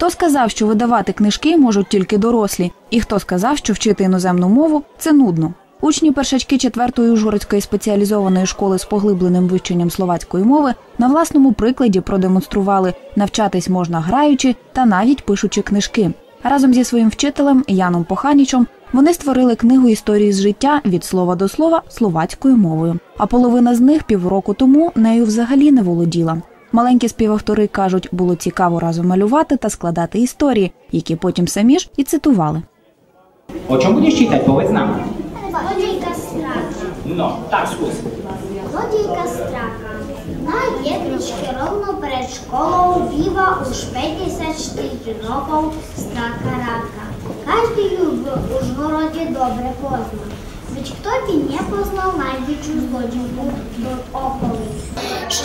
Хто сказав, що видавати книжки можуть тільки дорослі, і хто сказав, що вчити іноземну мову це нудно. Учні першачки 4-ї Ужгородської спеціалізованої школи з поглибленим вивченням словацької мови на власному прикладі продемонстрували навчатись можна граючи та навіть пишучи книжки. Разом зі своїм вчителем Яном Поханічем вони створили книгу історії з життя від слова до слова словацькою мовою. А половина з них півроку тому нею взагалі не володіла. Маленькі співавтори кажуть, було цікаво разом малювати та складати історії, які потім самі ж і цитували. Budeš čítať, povedz nám. Zlodziejka straka. No, tak skús. Zlodziejka straka. Na jedličke rovno pred školou býva už 54 rokov straka Radka. Každý ju v Užhorode dobre pozná. Veď kto by nepoznal najväčšiu zlodziejku do okolí? що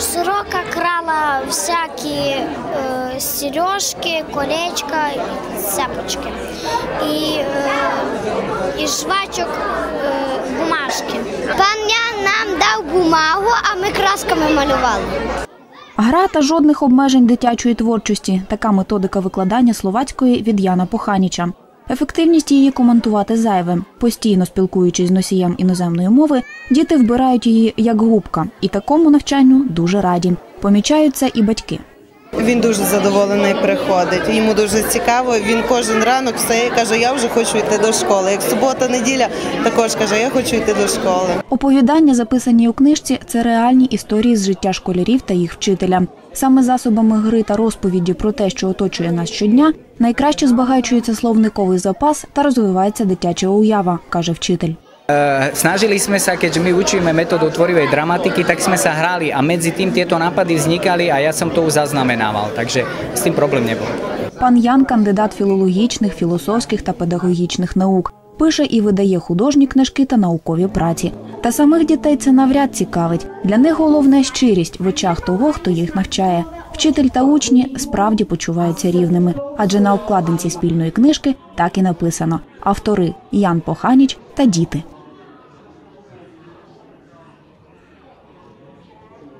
сорока крала всякі е, сережки, колечка, і цепочки і, е, і жвачок е, бумажки. Пан Ян нам дав бумагу, а ми красками малювали. Гра та жодних обмежень дитячої творчості така методика викладання словацької від Яна Поханіча. Ефективність її коментувати зайве. Постійно спілкуючись з носієм іноземної мови, діти вбирають її як губка, і такому навчанню дуже раді. Помічають це і батьки. Він дуже задоволений приходить. Йому дуже цікаво. Він кожен ранок встає і каже, я вже хочу йти до школи. Як субота, неділя, також каже, я хочу йти до школи. Оповідання, записані у книжці, це реальні історії з життя школярів та їх вчителя. Саме засобами гри та розповіді про те, що оточує нас щодня, найкраще збагачується словниковий запас та розвивається дитяча уява, каже вчитель. E, snažili sme sa, keďže my učíme metódu tvorivej dramatiky, tak sme sa hrali a medzi tým tieto nápady vznikali a ja som to už zaznamenával, takže s tým problém nebol. Пан Ян кандидат філологічних, філософських та педагогічних наук. Пише і видає художні книжки та наукові праці. Та самих дітей це навряд цікавить. Для них головне щирість в очах того, хто їх навчає. Вчитель та учні справді почуваються рівними, адже на обкладинці спільної книжки так і написано: автори Ян Поханіч та діти.